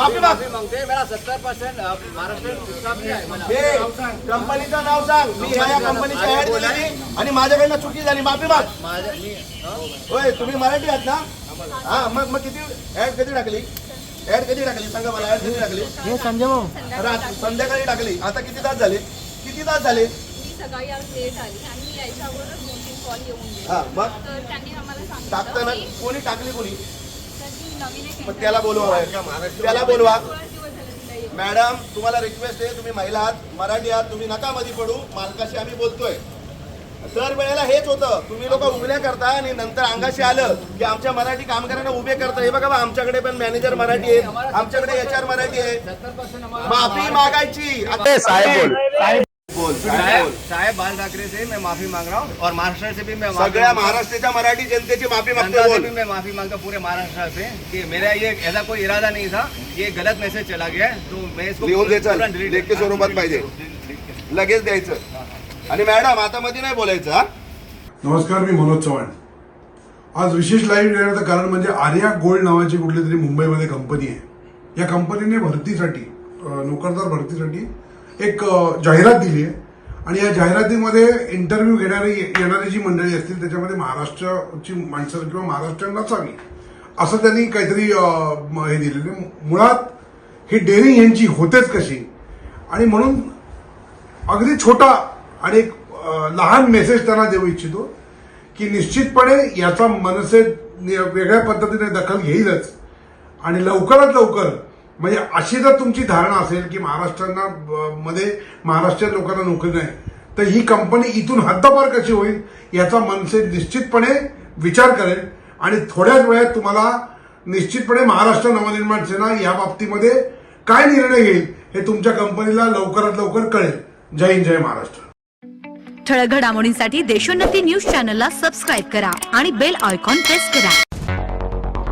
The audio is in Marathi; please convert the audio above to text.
माफी माग. माफी मागते. मेरा सत्तर परसेंट महाराष्ट्र मला कंपनीचं नाव सांग. मी ह्या या कंपनीची ऍड दिली आणि माझ्याकडनं चुकी झाली. माफी माग. माझ्या मी हं? होय तुम्ही मराठी आहात ना? हा मग मग किती ऍड कधी टाकली? ऍड कधी टाकली? सांगा मला ऍड कधी टाकली? हे संजय भाऊ. रात संध्याकाळी टाकली. आता किती तास झाले? किती तास झाले? मी सकाळी आज लेट आली आणि मी यायच्या अगोदर दोन तीन कॉल येऊन हा मग? तर त्यांनी आम्हाला टाकताना कोणी टाकली कोणी? मग त्याला बोलवा. त्याला बोलवा. मॅडम तुम्हाला रिक्वेस्ट आहे तुम्ही महिला आहात मराठी आहात तुम्ही नका मध्ये पडू. मालकाशी आम्ही बोलतोय. दर वेळेला हेच होतं. तुम्ही लोक उघड्या करता आणि नंतर अंगाशी आलं की आमच्या मराठी कामगारांना उभे करता. हे बघा आमच्याकडे पण मॅनेजर मराठी आहे आमच्याकडे एच आर मराठी आहे. माफी मागायची. साहेब बोल साहेब बोल. साहेब बाल ठाकरे से मैं माफी मांग रहा हूँ और महाराष्ट्र से भी मैं माफी सगळ्या मांग रहा हूँ। महाराष्ट्राच्या मराठी जनतेची माफी मागतो से बोल. भी मैं माफी मांगता हूँ पूरे महाराष्ट्र से कि मेरा ये ऐसा कोई इरादा नहीं था ये गलत मैसेज चला गया है तो मैं इसको लिहून दे चल तुरंत delete- लेखी स्वरूपात पाहिजे. लगेच द्यायचं. आणि मॅडम आता मध्ये नाही बोलायचं हा? नमस्कार मी मनोज चव्हाण. आज विशेष लाईव्ह येण्याचं कारण म्हणजे आर्या गोल्ड नावाची कुठली तरी मुंबईमध्ये कंपनी आहे. या कंपनीने भरतीसाठी अं, नोकरदार भरतीसाठी एक जाहिरात दिली आहे आणि या जाहिरातीमध्ये इंटरव्ह्यू घेणारी येणारी जी मंडळी असतील त्याच्यामध्ये महाराष्ट्राची माणसं किंवा महाराष्ट्रीयन नसावी असं त्यांनी काहीतरी म- हे दिलेलं मुळात ही डेअरिंग यांची होतेच कशी? आणि म्हणून अगदी छोटा आणि एक लहान मेसेज त्यांना देऊ इच्छितो की निश्चितपणे याचा मनसे वेगळ्या पद्धतीने दखल घेईलच. आणि लवकरात लवकर म्हणजे अशी जर तुमची धारणा असेल की महाराष्ट्रांना मध्ये महाराष्ट्रीयन लोकांना नोकरी नाही तर ही कंपनी इथून हद्दपार कशी होईल याचा मनसे निश्चितपणे विचार करेल. आणि थोड्याच वेळात तुम्हाला निश्चितपणे महाराष्ट्र नवनिर्माण सेना या बाबतीमध्ये काय निर्णय घेईल हे तुमच्या कंपनीला लवकरात लवकर कळेल. जय हिंद जय महाराष्ट्र. ठळक घडामोडींसाठी देशोन्नती न्यूज चॅनलला सबस्क्राईब करा आणि बेल आयकॉन प्रेस करा.